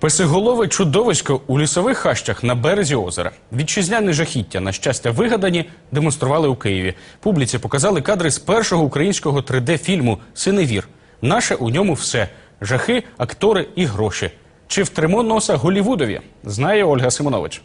Песиголове чудовисько у лісових хащах на березі озера. Вітчизняне жахіття, на щастя, вигадані, демонстрували у Києві. Публіці показали кадри з першого українського 3D-фільму Синевір. Наше у ньому все: жахи, актори і гроші. Чи втримо носа Голівудові? Знає Ольга Симонович.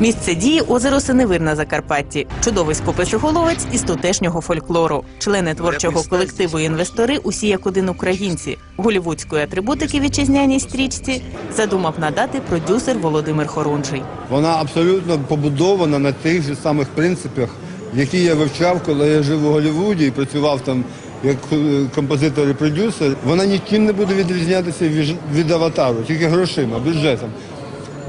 Місце дії озеро Синевир на Закарпатті. Чудовисько писиголовець із тутешнього фольклору. Члени творчого колективу і інвестори усі як один українці. Голівудської атрибутики вітчизняній стрічці задумав надати продюсер Володимир Хорунжий. Вона абсолютно побудована на тих же самих принципах, які я вивчав, коли я жив у Голлівуді і працював там як е, композитор і продюсер. Вона нічим не буде відрізнятися від, від аватару, тільки грошима, бюджетом.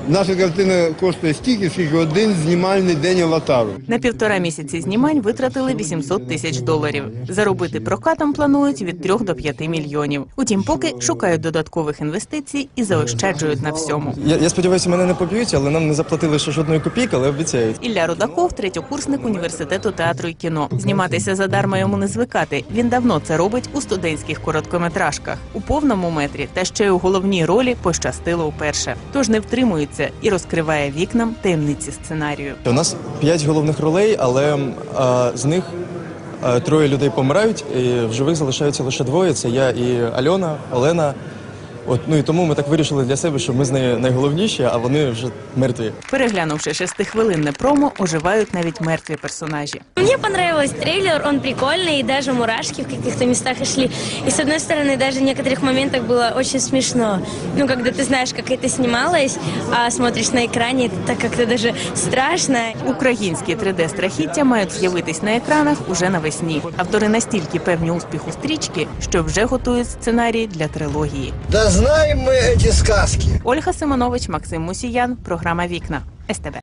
Наша картина коштує стільки, скільки один знімальний день аватару. На півтора місяці знімань витратили 800 тисяч доларів. Заробити прокатом планують від 3 до 5 мільйонів. Утім, поки шукають додаткових інвестицій і заощаджують на всьому. Я, я сподіваюся, мене не поб'ють, але нам не заплатили ще жодної копійки, але обіцяють. Ілля Рудаков, третьокурсник університету театру і кіно. Зніматися задарма йому не звикати. Він давно це робить у студентських короткометражках. У повному метрі та ще й у головній ролі пощастило вперше. Тож не втримується і розкриває вікнам таємниці сценарію. У нас п'ять головних ролей, але а, з них а, троє людей помирають, і в живих залишаються лише двоє. Це я і Альона, Олена. От ну і тому ми так вирішили для себе, що ми з нею найголовніші, а вони вже мертві. Переглянувши шестихвилинне промо, оживають навіть мертві персонажі. Мне понравился трейлер, он прикольный, и даже мурашки в каких-то местах и шли. И с одной стороны, даже в некоторых моментах было очень смешно. Ну, когда ты знаешь, как это снималось, а смотришь на экране, это так как-то даже страшно. Українські 3D страхіття мають з'явитись на екранах уже навесні. Автори настільки певні успіху стрічки, що вже готують сценарій для трилогії. Да знаем мы эти сказки. Ольга Симонович, Максим Мусіян, програма Вікна СТБ.